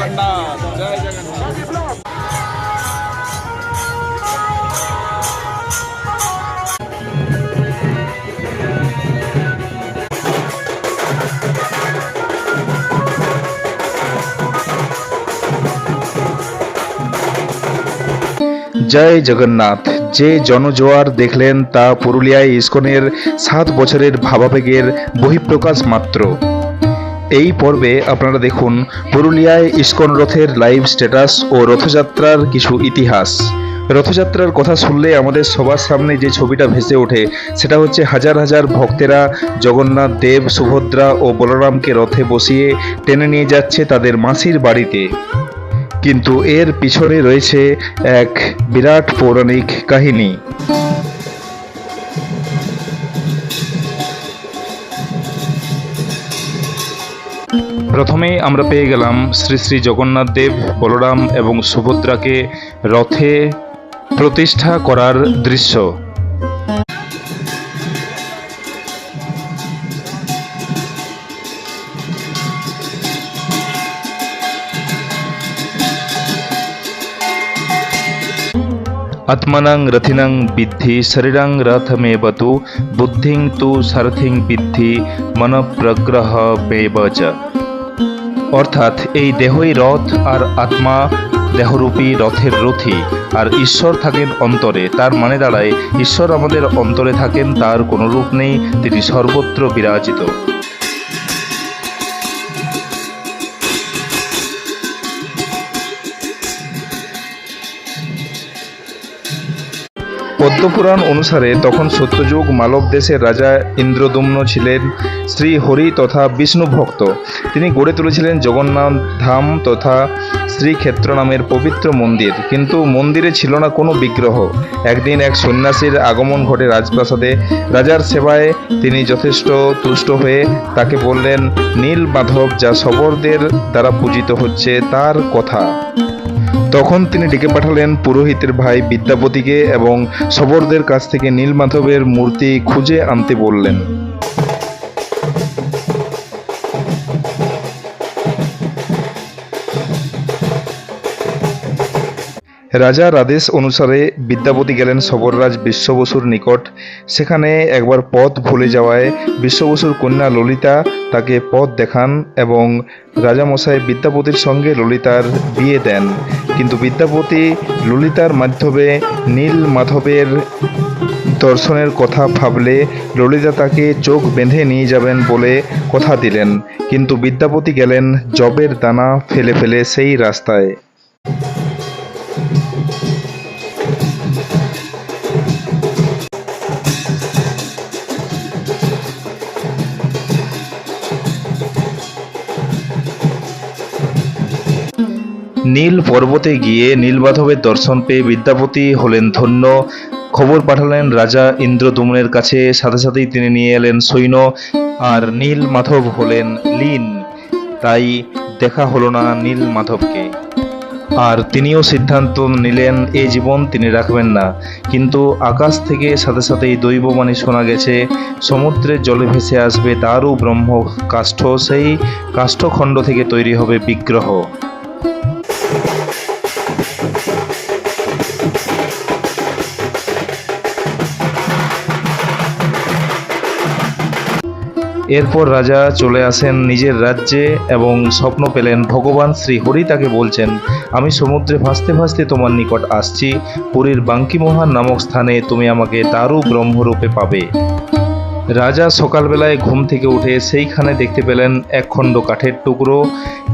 জগন্নাথ জয় জগন্নাথ জয় জগন্নাথ, যে জনজোয়ার দেখলেন তা পুরুলিয়ায় ইস্কনের সাত বছরের ভাবাবেগের বহিঃপ্রকাশ মাত্র। এই পর্বে আপনারা দেখুন পুরুলিয়ায় ইস্কন রথের লাইভ স্ট্যাটাস ও রথযাত্রার কিছু ইতিহাস। রথযাত্রার কথা শুনলে আমাদের সবার সামনে যে ছবিটা ভেসে ওঠে, সেটা হচ্ছে হাজার হাজার ভক্তেরা জগন্নাথ দেব, সুভদ্রা ও বলরামকে রথে বসিয়ে টেনে নিয়ে যাচ্ছে তাদের মাসির বাড়িতে। কিন্তু এর পিছনে রয়েছে এক বিরাট পৌরাণিক কাহিনী। প্রথমেই আমরা পেয়ে গেলাম শ্রী শ্রী জগন্নাথ দেব, বলরাম এবং সুভদ্রাকে রথে প্রতিষ্ঠা করার দৃশ্য। আত্মনাং রথিনাং বিদ্ধি শরীরাং রথমেব তু, বুদ্ধিং তু সারথিং বিদ্ধি মন প্রগ্রহ বেবচ অর্থাৎ এই দেহই রথ আর আত্মা দেহরূপী রথের রথী। আর ঈশ্বর থাকেন অন্তরে, তার মানে দাঁড়ায়, ঈশ্বর আমাদের অন্তরে থাকেন, তার কোনো রূপ নেই, তিনি সর্বত্র বিরাজিত। পদ্মপুরাণ অনুসারে তখন সত্যযুগ মালব দেশের রাজা ইন্দ্রদুম্ন ছিলেন, শ্রী হরি তথা বিষ্ণু ভক্ত। তিনি গড়ে তুলেছিলেন জগন্নাথ ধাম তথা শ্রীক্ষেত্র নামের পবিত্র মন্দির। কিন্তু মন্দিরে ছিল না কোনো বিগ্রহ। একদিন এক সন্ন্যাসীর আগমন ঘটে রাজপ্রাসাদে। রাজার সেবায় তিনি যথেষ্ট তুষ্ট হয়ে তাকে বললেন, নীল মাধব যা শবরদের দ্বারা পূজিত হচ্ছে তার কথা। তখন তিনি ডেকে পাঠালেন পুরোহিতের ভাই বিদ্যাপতিকে এবং শবরদের কাছ থেকে নীলমাধবের মূর্তি খুঁজে আনতে বললেন। রাজার আদেশ অনুসারে বিদ্যাপতি গেলেন সবররাজ বিশ্ববসুর নিকট। সেখানে একবার পথ ভুলে যাওয়ায় বিশ্ববসুর কন্যা ললিতা তাকে পথ দেখান এবং রাজামশাই বিদ্যাপতির সঙ্গে ললিতার বিয়ে দেন। কিন্তু বিদ্যাপতি ললিতার মাধ্যমে নীল মাধবের দর্শনের কথা ভাবলে ললিতা তাকে চোখ বেঁধে নিয়ে যাবেন বলে কথা দিলেন। কিন্তু বিদ্যাপতি গেলেন জবের দানা ফেলে ফেলে সেই রাস্তায়। নীল পর্বতে গিয়ে নীলমাধবের দর্শন পেয়ে বিদ্যাপতি হলেন ধন্য। খবর পাঠালেন রাজা ইন্দ্রদুম্নের কাছে। সাথে সাথেই তিনি নিয়ে এলেন সৈন্য। আর নীল মাধব হলেন লীন। তাই দেখা হলো না নীল মাধবকে। আর তিনিও সিদ্ধান্ত নিলেন এই জীবন তিনি রাখবেন না। কিন্তু আকাশ থেকে সাথে সাথেই দৈববাণী শোনা গেছে, সমুদ্রের জলে ভেসে আসবে তারও ব্রহ্ম কাষ্ঠ সেই কাষ্ঠখণ্ড থেকে তৈরি হবে বিগ্রহ। এরপর রাজা চলে আসেন নিজের রাজ্যে এবং স্বপ্ন পেলেন, ভগবান শ্রী হরি তাকে বলছেন, আমি সমুদ্রে ভাসতে ভাসতে তোমার নিকট আসছি। পুরীর বাঙ্কিমোহান নামক স্থানে তুমি আমাকে দারু ব্রহ্মরূপে পাবে। রাজা সকালবেলায় ঘুম থেকে উঠে সেইখানে দেখতে পেলেন এক খণ্ড কাঠের টুকরো,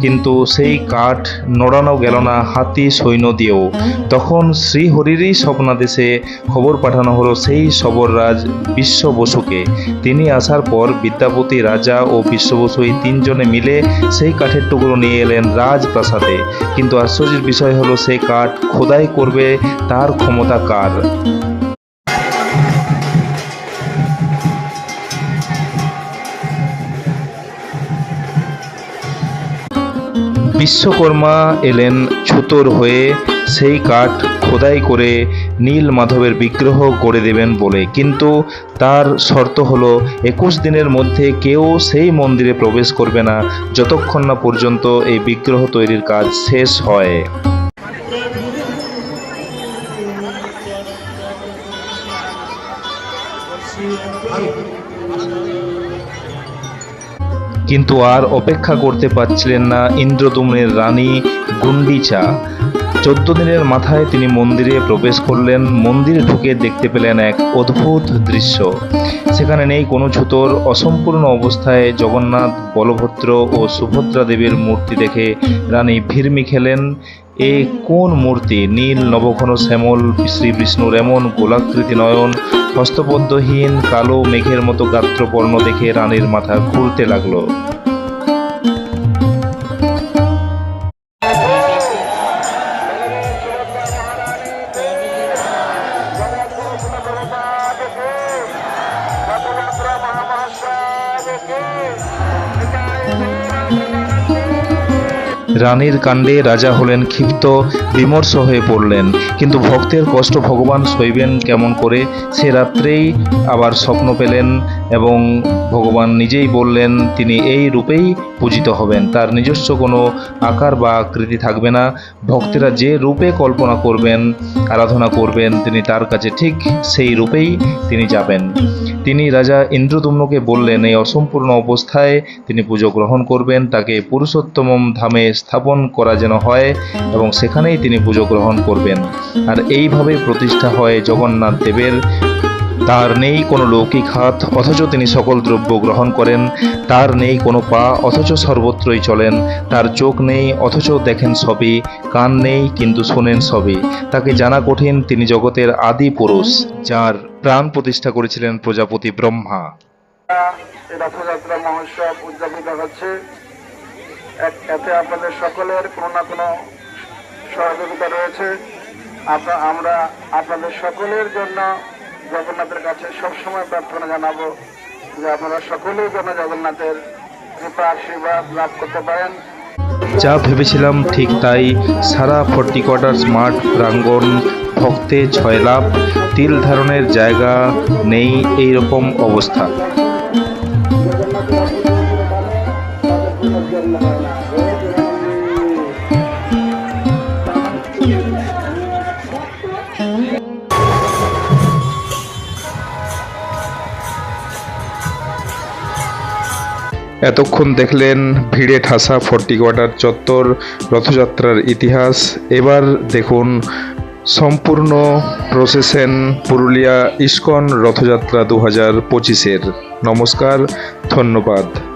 কিন্তু সেই কাঠ নড়ানো গেল না হাতি সৈন্য দিয়েও। তখন শ্রীহরিরই স্বপ্নাদেশে খবর পাঠানো হলো সেই সবররাজ বিশ্ব বসুকে তিনি আসার পর বিদ্যাপতি রাজা ও বিশ্ব বসু এই তিনজনে মিলে সেই কাঠের টুকরো নিয়ে এলেন রাজপ্রাসাদে। কিন্তু আশ্চর্যের বিষয় হলো সেই কাঠ খোদাই করবে, তার ক্ষমতা কার? বিশ্বকর্মা এলেন ছুতোর হয়ে, সেই কাঠ খোদাই করে নীল মাধবের বিগ্রহ করে দেবেন বলে। কিন্তু তার শর্ত হলো, একুশ দিনের মধ্যে কেউ সেই মন্দিরে প্রবেশ করবে না, যতক্ষণ না পর্যন্ত এই বিগ্রহ তৈরির কাজ শেষ হয়। কিন্তু আর অপেক্ষা করতে পারছিলেন না ইন্দ্রদুম্নের রানী গুন্ডিচা। চোদ্দ দিনের মাথায় তিনি মন্দিরে প্রবেশ করলেন, মন্দিরে ঢুকে দেখতে পেলেন এক অদ্ভুত দৃশ্য। সেখানে নেই কোনো ছুতোর অসম্পূর্ণ অবস্থায় জগন্নাথ, বলভদ্র ও সুভদ্রা দেবীর মূর্তি দেখে রানী ভিড়মি খেলেন এ কোন মূর্তি? নীল, নবঘন, শ্যামল, শ্রী বিষ্ণুর এমন গোলাকৃতি নয়ন, হস্তপদ্মহীন, কালো মেঘের মতো গাত্রপর্ণ দেখে রানীর মাথা ঘুরতে লাগল। রানীর কাণ্ডে রাজা হলেন ক্ষিপ্ত, বিমর্ষ হয়ে পড়লেন। কিন্তু ভক্তের কষ্ট ভগবান সইবেন কেমন করে? সে রাত্রেই আবার স্বপ্ন পেলেন এবং ভগবান নিজেই বললেন, তিনি এই রূপেই পূজিত হবেন। তার নিজস্ব কোনো আকার বা আকৃতি থাকবে না। ভক্তেরা যে রূপে কল্পনা করবেন, আরাধনা করবেন, তিনি তার কাছে ঠিক সেই রূপেই তিনি যাবেন। তিনি রাজা ইন্দ্রদুম্নকে বললেন, এই অসম্পূর্ণ অবস্থায় তিনি পুজো গ্রহণ করবেন। তাকে পুরুষোত্তম ধামে স্থাপন করা যেন হয় এবং সেখানেই তিনি পুজো গ্রহণ করবেন। আর এইভাবে প্রতিষ্ঠা হয় জগন্নাথ দেবের তার নেই কোনো লৌকিক হাত, অথচ তিনি সকল দ্রব্য গ্রহণ করেন। তার নেই কোনো পা, অথচ সর্বত্রই চলেন। তার চোখ নেই, অথচ দেখেন সবই। কান নেই, কিন্তু শোনেন সবই। তাকে জানা কঠিন, তিনি জগতের আদি পুরুষ, যার প্রাণ প্রতিষ্ঠা করেছিলেন প্রজাপতি ব্রহ্মা। রথযাত্রা মহোৎসব উদযাপিত হচ্ছে। এতে আপনাদের সকলের কোনো না কোনো সহযোগিতা রয়েছে। আমরা আপনাদের সকলের জন্য জগন্নাথের কাছে সবসময় প্রার্থনা জানাব যে আপনারা সকলেই যেন জগন্নাথের কৃপা, আশীর্বাদ লাভ করতে পারেন। যা ভেবেছিলাম ঠিক তাই সারা ফর্টি কোয়ার্টার স্মার্ট প্রাঙ্গণ ভক্তে ছয় লাভ, তিল ধারণের জায়গা নেই এই রকম অবস্থা। এতক্ষণ দেখলেন ভিড়ে ঠাসা ফর্টি কোয়ার্টার চত্বর রথযাত্রার ইতিহাস। এবার দেখুন সম্পূর্ণ প্রসেশন পুরুলিয়া ইস্কন রথযাত্রা দু হাজার পঁচিশের। নমস্কার, ধন্যবাদ।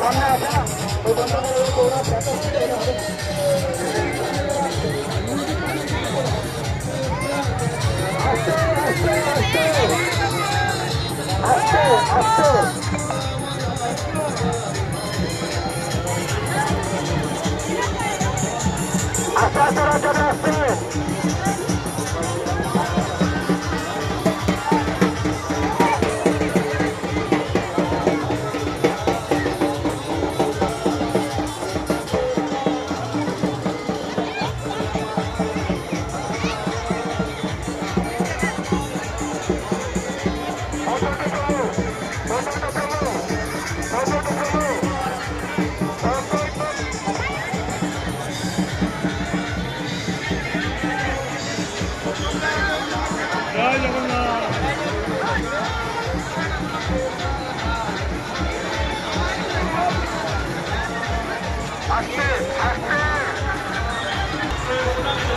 Let's go. জগন্নাথ Thank